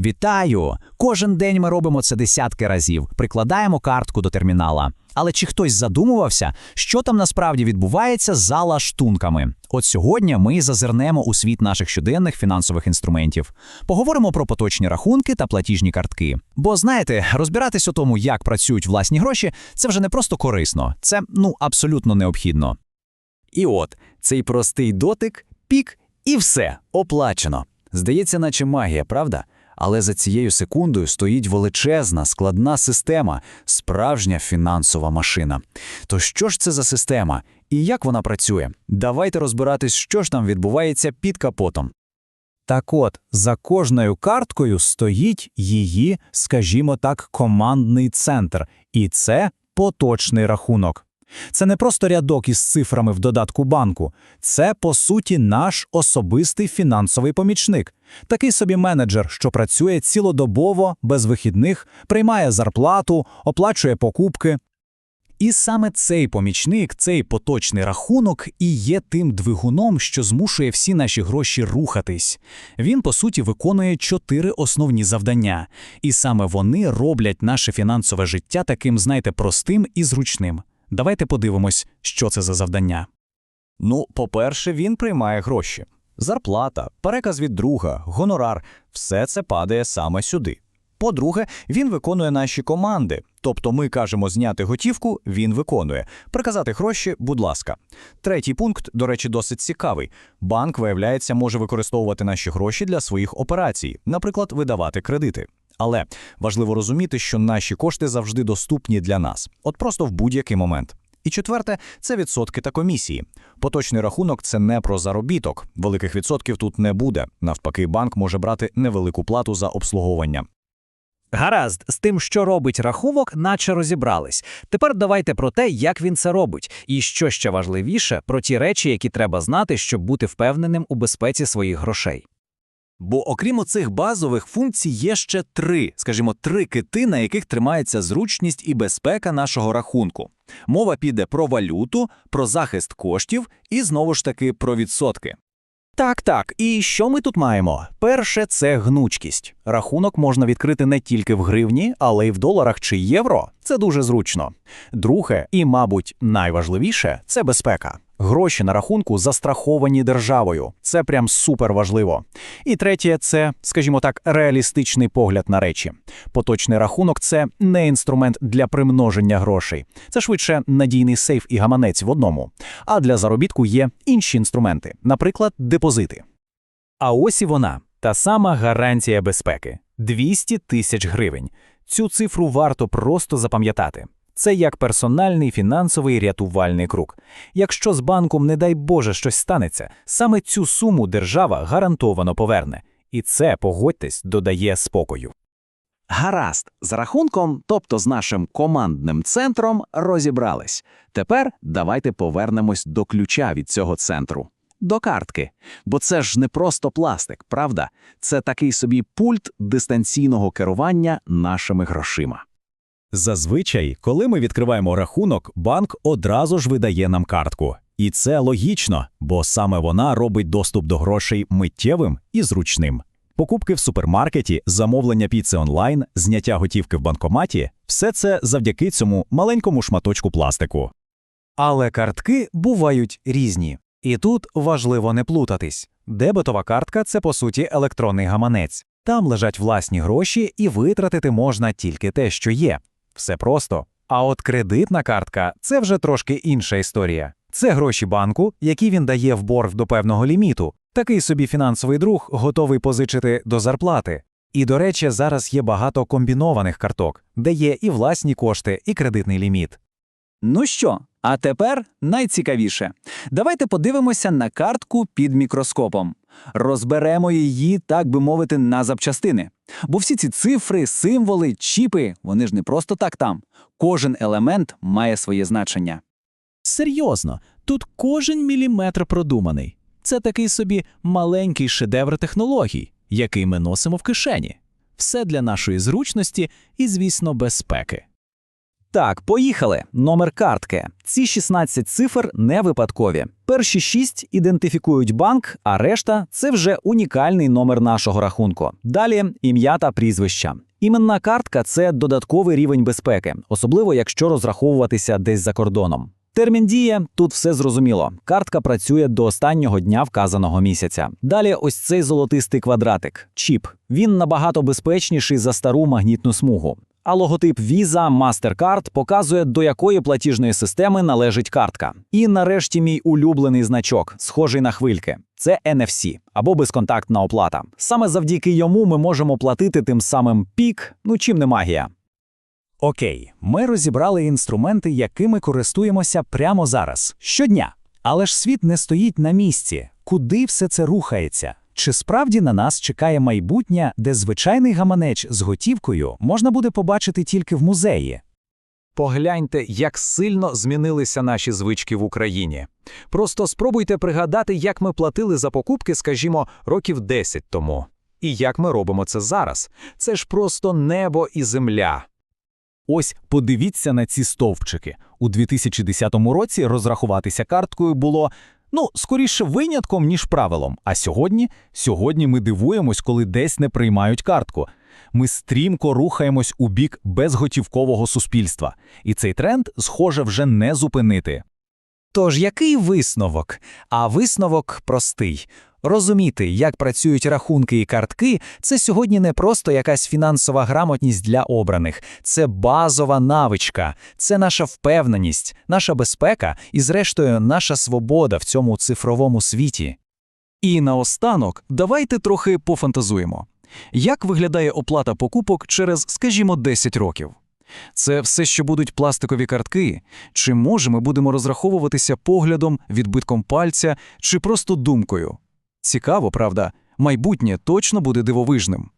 Вітаю! Кожен день ми робимо це десятки разів, прикладаємо картку до термінала. Але чи хтось задумувався, що там насправді відбувається за лаштунками? От сьогодні ми зазирнемо у світ наших щоденних фінансових інструментів. Поговоримо про поточні рахунки та платіжні картки. Бо знаєте, розбиратись у тому, як працюють власні гроші, це вже не просто корисно, це ну абсолютно необхідно. І от цей простий дотик, пік, і все оплачено. Здається, наче магія, правда? Але за цією секундою стоїть величезна, складна система, справжня фінансова машина. То що ж це за система і як вона працює? Давайте розбиратись, що ж там відбувається під капотом. Так от, за кожною карткою стоїть її, скажімо так, командний центр, і це поточний рахунок. Це не просто рядок із цифрами в додатку банку, це, по суті, наш особистий фінансовий помічник. Такий собі менеджер, що працює цілодобово, без вихідних, приймає зарплату, оплачує покупки. І саме цей помічник, цей поточний рахунок і є тим двигуном, що змушує всі наші гроші рухатись. Він, по суті, виконує чотири основні завдання, і саме вони роблять наше фінансове життя таким, знаєте, простим і зручним. Давайте подивимось, що це за завдання. Ну, по-перше, він приймає гроші. Зарплата, переказ від друга, гонорар все це падає саме сюди. По-друге, він виконує наші команди. Тобто ми кажемо зняти готівку, він виконує. Приказати гроші, будь ласка. Третій пункт, до речі, досить цікавий. Банк, виявляється, може використовувати наші гроші для своїх операцій, наприклад, видавати кредити. Але важливо розуміти, що наші кошти завжди доступні для нас, от просто в будь-який момент. І четверте це відсотки та комісії. Поточний рахунок це не про заробіток. Великих відсотків тут не буде. Навпаки, банк може брати невелику плату за обслуговування. Гаразд, з тим, що робить рахунок, наче розібрались. Тепер давайте про те, як він це робить, і що ще важливіше, про ті речі, які треба знати, щоб бути впевненим у безпеці своїх грошей. Бо окрім оцих базових функцій є ще три, скажімо, три кити, на яких тримається зручність і безпека нашого рахунку. Мова піде про валюту, про захист коштів і знову ж таки про відсотки. Так, так. І що ми тут маємо? Перше це гнучкість. Рахунок можна відкрити не тільки в гривні, але й в доларах чи євро. Це дуже зручно. Друге, і, мабуть, найважливіше це безпека. Гроші на рахунку застраховані державою. Це прям супер важливо. І третє це, скажімо так, реалістичний погляд на речі. Поточний рахунок це не інструмент для примноження грошей. Це швидше надійний сейф і гаманець в одному. А для заробітку є інші інструменти, наприклад, депозити. А ось і вона, та сама гарантія безпеки 200 тисяч гривень. Цю цифру варто просто запам'ятати. Це як персональний фінансовий рятувальний круг. Якщо з банком, не дай Боже, щось станеться, саме цю суму держава гарантовано поверне. І це, погодьтесь, додає спокою. Гаразд, з рахунком, тобто з нашим командним центром, розібрались. Тепер давайте повернемось до ключа від цього центру. До картки. Бо це ж не просто пластик, правда? Це такий собі пульт дистанційного керування нашими грошима. Зазвичай, коли ми відкриваємо рахунок, банк одразу ж видає нам картку. І це логічно, бо саме вона робить доступ до грошей миттєвим і зручним. Покупки в супермаркеті, замовлення піци онлайн, зняття готівки в банкоматі все це завдяки цьому маленькому шматочку пластику. Але картки бувають різні. І тут важливо не плутатись. Дебетова картка це по суті електронний гаманець. Там лежать власні гроші, і витратити можна тільки те, що є. Все просто. А от кредитна картка це вже трошки інша історія. Це гроші банку, які він дає в борг до певного ліміту. Такий собі фінансовий друг готовий позичити до зарплати. І, до речі, зараз є багато комбінованих карток, де є і власні кошти, і кредитний ліміт. Ну що, а тепер найцікавіше. Давайте подивимося на картку під мікроскопом. Розберемо її, так би мовити, на запчастини. Бо всі ці цифри, символи, чіпи, вони ж не просто так там. Кожен елемент має своє значення. Серйозно, тут кожен міліметр продуманий. Це такий собі маленький шедевр технологій, який ми носимо в кишені. Все для нашої зручності і, звісно, безпеки. Так, поїхали. Номер картки. Ці 16 цифр не випадкові. Перші 6 ідентифікують банк, а решта це вже унікальний номер нашого рахунку. Далі ім'я та прізвища. Іменна картка це додатковий рівень безпеки, особливо якщо розраховуватися десь за кордоном. Термін діє тут все зрозуміло. Картка працює до останнього дня вказаного місяця. Далі ось цей золотистий квадратик чіп. Він набагато безпечніший за стару магнітну смугу. А логотип Visa MasterCard показує, до якої платіжної системи належить картка. І нарешті мій улюблений значок, схожий на хвильки. Це NFC або безконтактна оплата. Саме завдяки йому ми можемо платити тим самим пік, ну чим не магія. Окей, ми розібрали інструменти, якими користуємося прямо зараз, щодня. Але ж світ не стоїть на місці. Куди все це рухається? Чи справді на нас чекає майбутнє, де звичайний гаманеч з готівкою можна буде побачити тільки в музеї? Погляньте, як сильно змінилися наші звички в Україні. Просто спробуйте пригадати, як ми платили за покупки, скажімо, років 10 тому. І як ми робимо це зараз. Це ж просто небо і земля. Ось подивіться на ці стовпчики. У 2010 році розрахуватися карткою було, ну, скоріше винятком, ніж правилом. А сьогодні? Сьогодні ми дивуємось, коли десь не приймають картку. Ми стрімко рухаємось у бік безготівкового суспільства. І цей тренд, схоже, вже не зупинити. Тож який висновок? А висновок простий. Розуміти, як працюють рахунки і картки, це сьогодні не просто якась фінансова грамотність для обраних, це базова навичка, це наша впевненість, наша безпека і, зрештою, наша свобода в цьому цифровому світі. І наостанок, давайте трохи пофантазуємо. Як виглядає оплата покупок через, скажімо, 10 років? Це все, що будуть пластикові картки? Чи може ми будемо розраховуватися поглядом, відбитком пальця, чи просто думкою? Цікаво, правда? Майбутнє точно буде дивовижним.